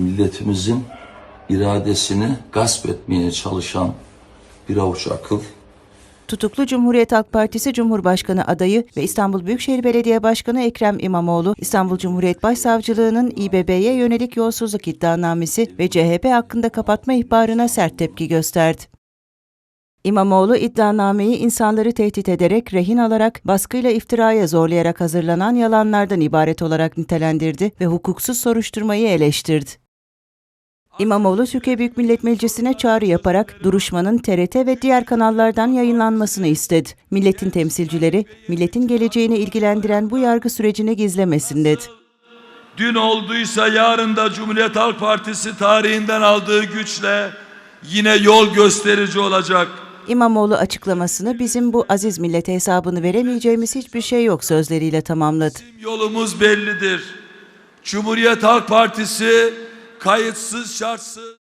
milletimizin iradesini gasp etmeye çalışan bir avuç akıl Tutuklu Cumhuriyet Halk Partisi Cumhurbaşkanı adayı ve İstanbul Büyükşehir Belediye Başkanı Ekrem İmamoğlu, İstanbul Cumhuriyet Başsavcılığı'nın İBB'ye yönelik yolsuzluk iddianamesi ve CHP hakkında kapatma ihbarına sert tepki gösterdi. İmamoğlu iddianameyi insanları tehdit ederek, rehin alarak, baskıyla iftiraya zorlayarak hazırlanan yalanlardan ibaret olarak nitelendirdi ve hukuksuz soruşturmayı eleştirdi. İmamoğlu Türkiye Büyük Millet Meclisi'ne çağrı yaparak duruşmanın TRT ve diğer kanallardan yayınlanmasını istedi. Milletin temsilcileri, milletin geleceğini ilgilendiren bu yargı sürecini gizlemesin dedi. Dün olduysa yarın da Cumhuriyet Halk Partisi tarihinden aldığı güçle yine yol gösterici olacak. İmamoğlu açıklamasını bizim bu aziz millete hesabını veremeyeceğimiz hiçbir şey yok sözleriyle tamamladı. Yolumuz bellidir. Cumhuriyet Halk Partisi kayıtsız şartsız